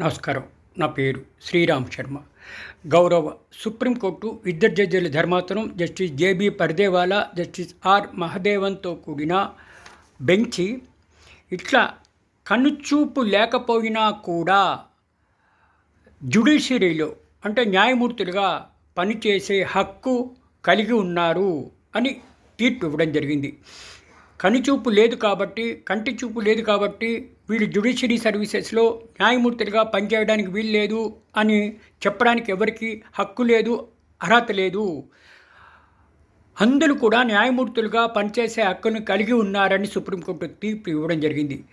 నమస్కారం. నా పేరు శ్రీరామ్ శర్మ. గౌరవ సుప్రీంకోర్టు ఇద్దరు జడ్జీల ధర్మాసనం justice J B Pardiwala justice R మహదేవన్తో కూడిన బెంచి ఇట్లా కనుచూపు లేకపోయినా కూడా జ్యుడిషియరీలో అంటే న్యాయమూర్తులుగా పనిచేసే హక్కు కలిగి ఉన్నారు అని తీర్పు ఇవ్వడం జరిగింది. కనుచూపు లేదు కాబట్టి కంటి చూపు లేదు కాబట్టి వీళ్ళు జ్యుడిషియరీ సర్వీసెస్లో న్యాయమూర్తులుగా పనిచేయడానికి వీలు లేదు అని చెప్పడానికి ఎవరికి హక్కు లేదు అర్హత లేదు. అందరూ కూడా న్యాయమూర్తులుగా పనిచేసే హక్కును కలిగి ఉన్నారని సుప్రీంకోర్టు తీర్పు ఇవ్వడం జరిగింది.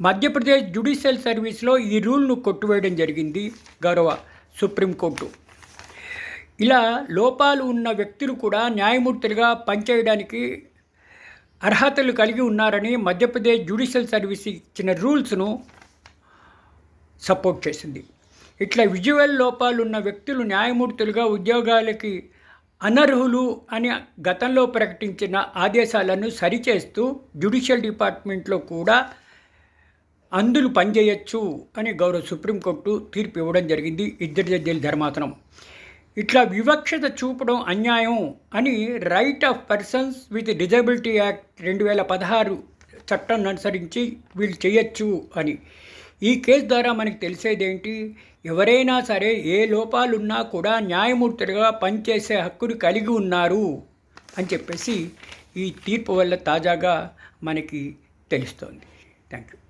మధ్యప్రదేశ్ జ్యుడిషియల్ సర్వీస్లో ఈ రూల్ను కొట్టువేయడం జరిగింది గౌరవ సుప్రీంకోర్టు. ఇలా లోపాలు ఉన్న వ్యక్తులు కూడా న్యాయమూర్తులుగా పనిచేయడానికి అర్హతలు కలిగి ఉన్నారని మధ్యప్రదేశ్ జ్యుడిషియల్ సర్వీస్ ఇచ్చిన రూల్స్ను సపోర్ట్ చేసింది. ఇట్లా విజువల్ లోపాలు ఉన్న వ్యక్తులు న్యాయమూర్తులుగా ఉద్యోగాలకి అనర్హులు అని గతంలో ప్రకటించిన ఆదేశాలను సరిచేస్తూ జ్యుడిషియల్ డిపార్ట్మెంట్లో కూడా అందులు పనిచేయచ్చు అని గౌరవ సుప్రీంకోర్టు తీర్పు ఇవ్వడం జరిగింది. ఇద్దరు జడ్జీల ధర్మాసనం. ఇట్లా వివక్షత చూపడం అన్యాయం అని right of persons with disability act రెండు వేల పదహారు చట్టాన్ని అనుసరించి వీళ్ళు చేయొచ్చు అని. ఈ కేసు ద్వారా మనకి తెలిసేదేంటి? ఎవరైనా సరే ఏ లోపాలున్నా కూడా న్యాయమూర్తులుగా పనిచేసే హక్కును కలిగి ఉన్నారు అని చెప్పేసి ఈ తీర్పు వల్ల తాజాగా మనకి తెలుస్తోంది. Thank you